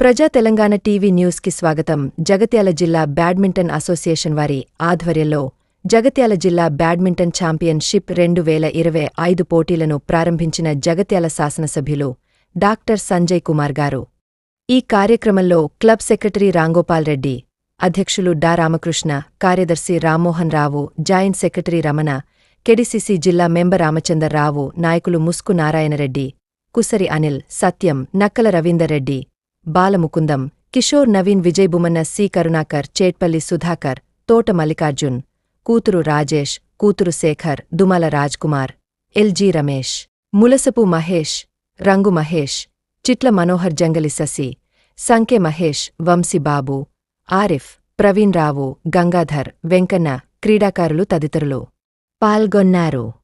ప్రజా తెలంగాణ టీవీ న్యూస్కి స్వాగతం. జగత్యాల జిల్లా బ్యాడ్మింటన్ అసోసియేషన్ వారి ఆధ్వర్యంలో జగత్యాల జిల్లా బ్యాడ్మింటన్ ఛాంపియన్షిప్ రెండు వేల ఇరవై ఐదు పోటీలను ప్రారంభించిన జగత్యాల శాసనసభ్యులు డాక్టర్ సంజయ్ కుమార్ గారు. ఈ కార్యక్రమంలో క్లబ్ సెక్రటరీ రాంగోపాల్ రెడ్డి అధ్యక్షులు డా రామకృష్ణ కార్యదర్శి Rammohan Rao joint secretary Ramana KDCC జిల్లా మెంబర్ రామచందర్ రావు నాయకులు ముస్కు నారాయణరెడ్డి కుసరి అనిల్ సత్యం నక్కల రవీందర్ రెడ్డి బాలముకుందం కిషోర్ నవీన్ విజయ్ బుమన్న సి. కరుణాకర్ చేట్పల్లి సుధాకర్ తోట మల్లికార్జున్ కూతురు రాజేష్ కూతురు శేఖర్ దుమల రాజ్కుమార్ ఎల్జీ రమేష్ ములసపు మహేష్ రంగు మహేష్ చిట్ల మనోహర్ జంగలి శశి సంకె మహేష్ వంశీ బాబు ఆరిఫ్ ప్రవీణ్ రావు గంగాధర్ వెంకన్న క్రీడాకారులు తదితరులు పాల్గొన్నారు.